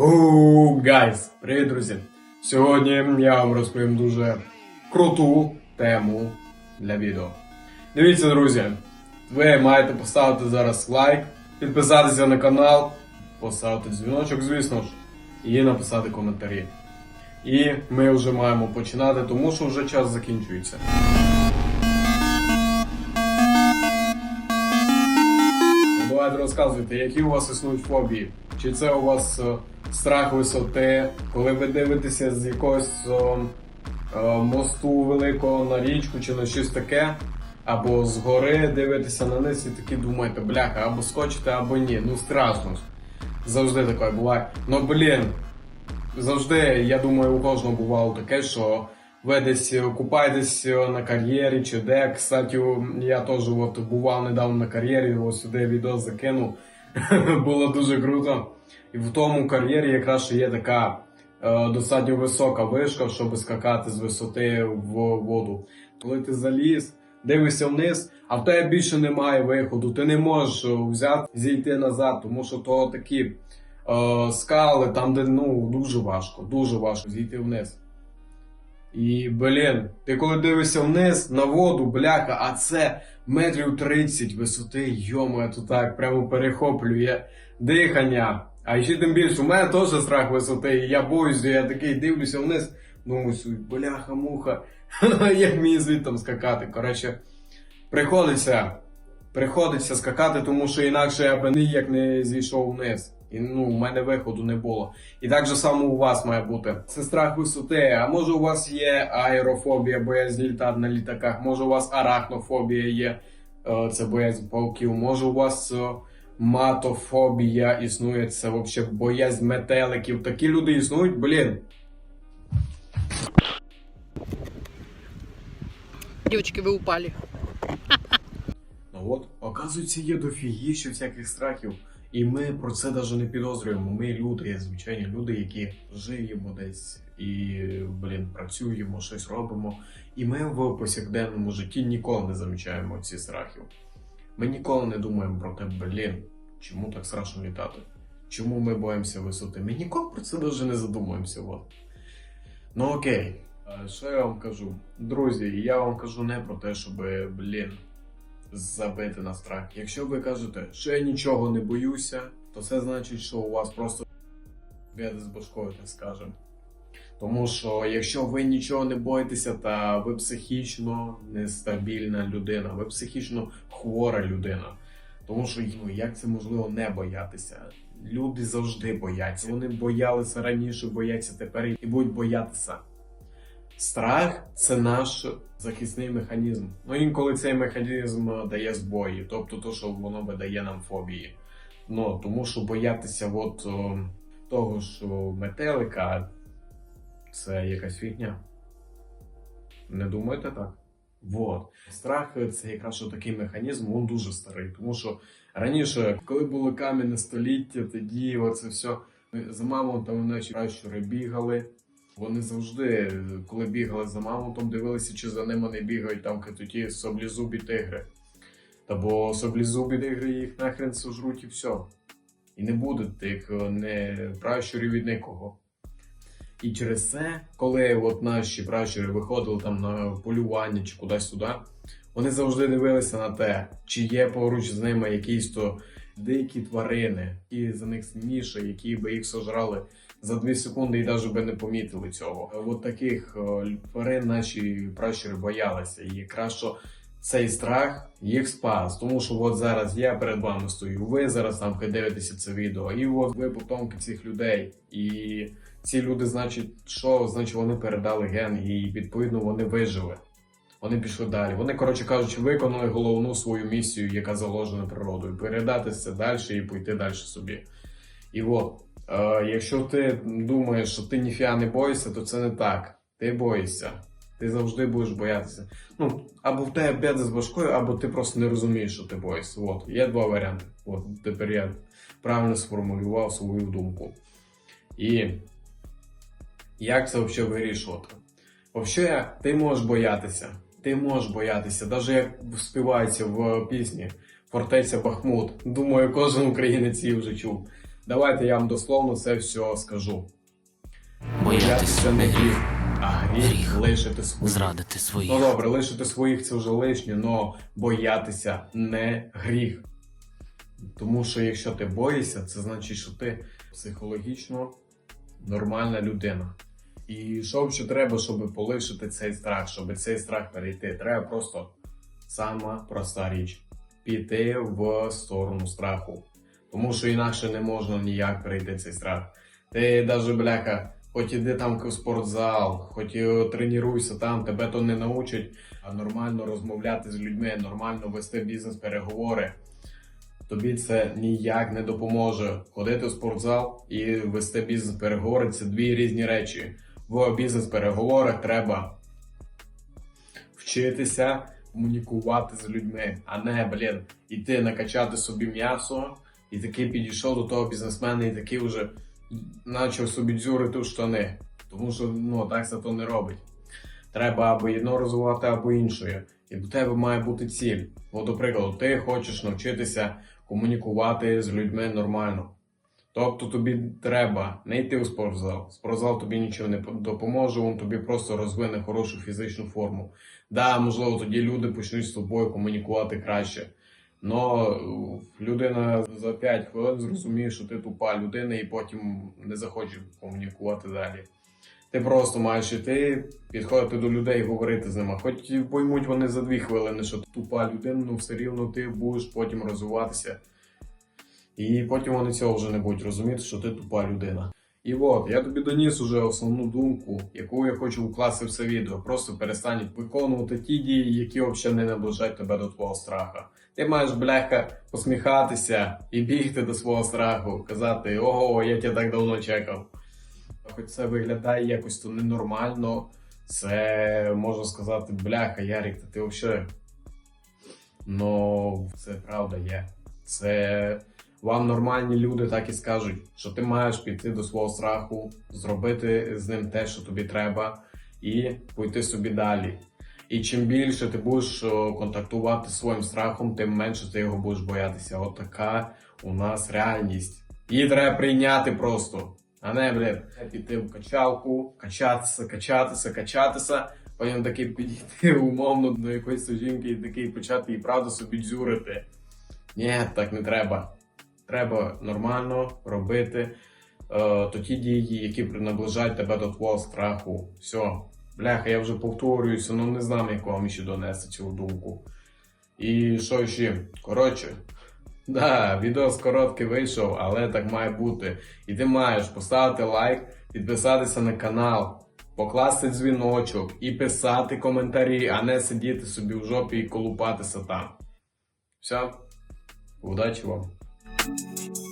Оу, гайс! Привіт, друзі! Сьогодні я вам розповім дуже круту тему для відео. Дивіться, друзі, ви маєте поставити зараз лайк, підписатися на канал, поставити дзвіночок, звісно ж, і написати коментарі. І ми вже маємо починати, тому що вже час закінчується. Давайте розказуйте, які у вас існують фобії? Чи це у вас е, страх висоти, коли ви дивитеся з якогось е, е, мосту великого на річку чи на щось таке, або згори дивитеся на низ і такі думаєте, бляха, або скочите, або ні. Ну страшно. Завжди таке буває. Ну блін, завжди, я думаю, у кожного бувало таке, що ви десь купаєтесь на кар'єрі чи де. Кстати, я теж от бував недавно на кар'єрі, ось сюди відео закинув. Було дуже круто. І в тому кар'єрі якраз ще є така е, достатньо висока вишка, щоб скакати з висоти в воду. Коли ти заліз, дивишся вниз, а в тебе більше немає виходу. Ти не можеш е, взяти зійти назад, тому що то такі е, скали, там, де ну дуже важко, дуже важко зійти вниз. І, блін, ти коли дивишся вниз на воду, бляха, а це метрів 30 висоти, йомо, то так прямо перехоплює дихання. А ще тим більше, у мене теж страх висоти, і я боюся, я такий дивлюся вниз, думаю, собі, бляха, муха, як мені звідти скакати. Коротше, приходиться, приходиться скакати, тому що інакше я б ніяк не зійшов вниз. І ну, у мене виходу не було. І так же само у вас має бути. Це страх висоти. А може у вас є аерофобія, боязнь літати на літаках, може у вас арахнофобія є, е, це боязнь пауків, може у вас е, матофобія існує, це взагалі боязнь метеликів. Такі люди існують, блін. Девочки, вы упали. Ну от, оказується, є дофігіще всяких страхів. І ми про це навіть не підозрюємо. Ми люди, звичайні люди, які живемо десь і, блін, працюємо, щось робимо. І ми в повсякденному житті ніколи не замічаємо ці страхів. Ми ніколи не думаємо про те, блін, чому так страшно літати? Чому ми боїмося висоти? Ми ніколи про це навіть не задумуємося. От. Ну окей. Що я вам кажу? Друзі, я вам кажу не про те, щоб, блін, забити на страх. Якщо ви кажете, що я нічого не боюся, то це значить, що у вас просто з башкою, так скажемо. Тому що якщо ви нічого не боїтеся, та ви психічно нестабільна людина, ви психічно хвора людина. Тому що ну, як це можливо не боятися? Люди завжди бояться. Вони боялися раніше, бояться тепер і будуть боятися. Страх це наш захисний механізм. Ну інколи цей механізм е, дає збої, тобто то, що воно видає нам фобії. Ну тому що боятися от о, того, що метелика це якась фігня. Не думаєте так? Вот. Страх це якраз такий механізм, він дуже старий. Тому що раніше, коли було кам'яне століття, тоді оце все за мамонтом наші пращури бігали. Вони завжди, коли бігали за мамонтом, дивилися, чи за ними не бігають там ті соблізубі тигри. Та бо соблізубі тигри їх нахрен сожруть і все. І не буде тих не пращурів від нікого. І через це, коли от наші пращури виходили там на полювання чи кудись туди, вони завжди дивилися на те, чи є поруч з ними якісь то дикі тварини, які за них сильніші, які би їх сожрали за 2 секунди і навіть би не помітили цього. От таких е, тварин наші пращури боялися. І якраз що цей страх їх спас. Тому що от зараз я перед вами стою, ви зараз там дивитеся це відео, і от ви потомки цих людей. І ці люди, значить, що? Значить, вони передали ген, і відповідно вони вижили. Вони пішли далі. Вони, коротше кажучи, виконали головну свою місію, яка заложена природою. Передати це далі і пойти далі собі. І от, е, якщо ти думаєш, що ти ніфіга не боїшся, то це не так. Ти боїшся. Ти завжди будеш боятися. Ну, або в тебе беди з башкою, або ти просто не розумієш, що ти боїшся. От, є два варіанти. От тепер я правильно сформулював свою думку. І як це взагалі вирішувати? Взагалі, ти можеш боятися. Ти можеш боятися, навіть як співається в пісні Фортеця Бахмут. Думаю, кожен українець її вже чув. Давайте я вам дословно це все скажу. Боятись не гріх, а гріх, лишити своїх. зрадити своїх. Ну добре, лишити своїх це вже лишнє, но боятися не гріх. Тому що якщо ти боїшся, це значить, що ти психологічно нормальна людина. І що ще треба, щоб полишити цей страх, щоб цей страх перейти? Треба просто сама проста річ піти в сторону страху. Тому що інакше не можна ніяк перейти цей страх. Ти навіть, бляха, хоч іди там в спортзал, хоч і тренуйся там, тебе то не научать, нормально розмовляти з людьми, нормально вести бізнес-переговори. Тобі це ніяк не допоможе. Ходити в спортзал і вести бізнес-переговори це дві різні речі. В бізнес-переговорах треба вчитися комунікувати з людьми, а не, блін, іти накачати собі м'ясо, і такий підійшов до того бізнесмена і такий вже почав собі дзюрити в штани. Тому що ну, так це то не робить. Треба або одно розвивати, або інше. І в тебе має бути ціль. От, до прикладу, ти хочеш навчитися комунікувати з людьми нормально. Тобто тобі треба не йти у спортзал. Спортзал тобі нічого не допоможе, він тобі просто розвине хорошу фізичну форму. Да, можливо, тоді люди почнуть з тобою комунікувати краще. Но е, людина за 5 хвилин зрозуміє, що ти тупа людина, і потім не захоче комунікувати далі. Ти просто маєш іти, підходити до людей і говорити з ними. Хоч поймуть вони за 2 хвилини, що ти тупа людина, ну все рівно ти будеш потім розвиватися. І потім вони цього вже не будуть розуміти, що ти тупа людина. І от, я тобі доніс уже основну думку, яку я хочу вкласти в це відео. Просто перестань виконувати ті дії, які взагалі не наближають тебе до твого страха. Ти маєш, бляха, посміхатися і бігти до свого страху, казати, ого, я тебе так давно чекав. Хоч це виглядає якось то ненормально, це можна сказати, бляха, Ярік, та ти взагалі. Ну, це правда є. Це вам нормальні люди так і скажуть, що ти маєш піти до свого страху, зробити з ним те, що тобі треба, і пойти собі далі. І чим більше ти будеш контактувати з своїм страхом, тим менше ти його будеш боятися. От така у нас реальність. Її треба прийняти просто. А не, блін, піти в качалку, качатися, качатися, качатися, потім таки підійти умовно до якоїсь жінки і такий почати і правда собі дзюрити. Ні, так не треба. Треба нормально робити е, ті дії, які наближають тебе до твого страху. Все. Бляха, я вже повторююся, ну не знаю, як вам ще донести цю думку. І що ще? Коротше, да, відео короткий вийшов, але так має бути. І ти маєш поставити лайк, підписатися на канал, покласти дзвіночок і писати коментарі, а не сидіти собі в жопі і колупатися там. Все, удачі вам! Thank you.